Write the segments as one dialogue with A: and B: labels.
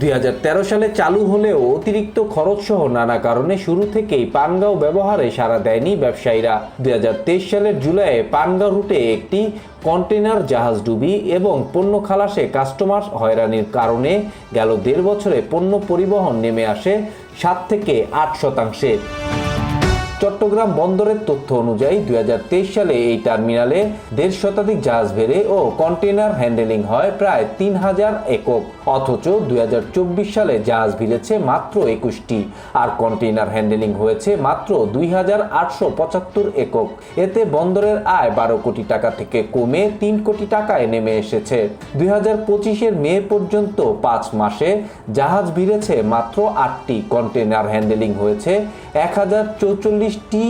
A: দুই হাজার তেরো সালে চালু হলেও অতিরিক্ত খরচসহ নানা কারণে শুরু থেকেই পানগাঁও ব্যবহারে সাড়া দেয়নি ব্যবসায়ীরা। দুই হাজার তেইশ সালের জুলাইয়ে পানগাঁও রুটে একটি কন্টেনার জাহাজ ডুবি এবং পণ্য খালাসে কাস্টমার হয়রানির কারণে গেল দেড় বছরে পণ্য পরিবহন নেমে আসে সাত থেকে আট শতাংশে। চট্টগ্রাম বন্দরের তথ্য অনুযায়ী দুই হাজার তেইশ সালে এই টার্মিনালে দেড় শতাধিক জাহাজ ভেড়ে ও কন্টেনার হ্যান্ডেলিং হয় প্রায় তিন হাজার একক। অথচ দুই হাজার চব্বিশ সালে জাহাজ ভিড়েছে মাত্র একুশটি আর কন্টেনার হ্যান্ডেলিং হয়েছে মাত্র দুই হাজার আটশো পঁচাত্তর একক। এতে বন্দরের আয় বারো কোটি টাকা থেকে কমে তিন কোটি টাকায় নেমে এসেছে। দুই হাজার পঁচিশের মে পর্যন্ত পাঁচ মাসে জাহাজ ভিড়েছে মাত্র আটটি কন্টেনার হ্যান্ডেলিং হয়েছে এক হাজার চৌচল্লিশটি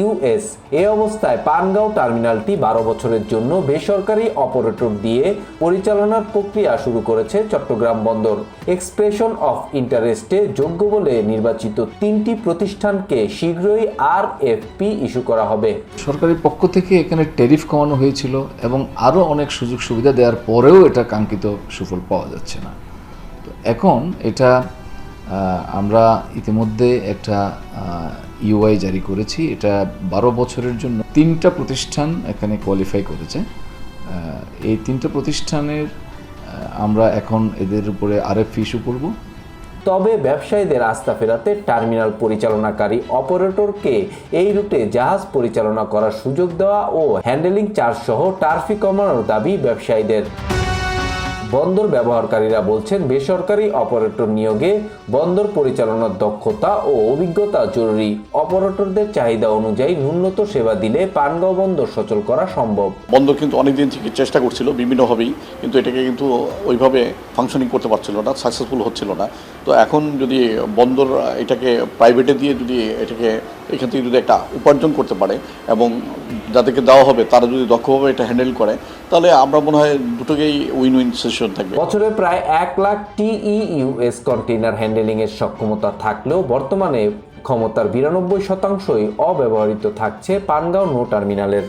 A: ইউএস এ অবস্থায় পানগাঁও টার্মিনালটি বারো বছরের জন্য বেসরকারি অপারেটর দিয়ে পরিচালনার প্রক্রিয়া শুরু করেছে চট্টগ্রাম বন্দর। এক্সপ্রেশন অফ ইন্টারেস্টে যোগ্য বলে নির্বাচিত তিনটি প্রতিষ্ঠানকে শীঘ্রই আর এফপি ইস্যু করা হবে।
B: সরকারের পক্ষ থেকে এখানে ট্যারিফ কমানো হয়েছিল এবং আরও অনেক সুযোগ সুবিধা দেওয়ার পরেও এটা কাঙ্ক্ষিত সুফল পাওয়া যাচ্ছে না। তো এখন এটা আমরা ইতিমধ্যে একটা ইউআই জারি করেছি। এটা বারো বছরের জন্য তিনটা প্রতিষ্ঠান এখানে কোয়ালিফাই করেছে। এই তিনটা প্রতিষ্ঠানের আমরা এখন এদের উপরে আরএফ ইস্যু করব।
A: তবে ব্যবসায়ীদের আস্থা ফেরাতে টার্মিনাল পরিচালনাকারী অপারেটরকে এই রুটে জাহাজ পরিচালনা করার সুযোগ দেওয়া ও হ্যান্ডেলিং চার্জ সহ টার্ফি কমানোর দাবি ব্যবসায়ীদের। বন্দর ব্যবহারকারীরা বলছেন, বেসরকারি অপারেটর নিয়োগে বন্দর পরিচালনার দক্ষতা ও অভিজ্ঞতা জরুরি। অপারেটরদের চাহিদা অনুযায়ী ন্যূনত সেবা দিলে পানগাঁও বন্দর সচল করা সম্ভব।
C: বন্দর কিন্তু অনেকদিন থেকে চেষ্টা করছিল, বিভিন্নভাবেই, কিন্তু এটাকে কিন্তু ওইভাবে ফাংশনিং করতে পারছিল না সাকসেসফুল হচ্ছিল না। তো এখন যদি বন্দর এটাকে প্রাইভেটে দিয়ে যদি এটাকে এখান থেকে যদি একটা উপার্জন করতে পারে এবং যাদেরকে দেওয়া হবে, তারা যদি দক্ষভাবে এটা হ্যান্ডেল করে, তাহলে আমরা মনে হয় দুটোকেই উইন উইন সেশন থাকবে।
A: বছরে প্রায় এক lakh TEUs container handling এর সক্ষমতা থাকলেও বর্তমানে ক্ষমতার বিরানব্বই শতাংশই অব্যবহৃত থাকছে পানগাঁও নো টার্মিনালের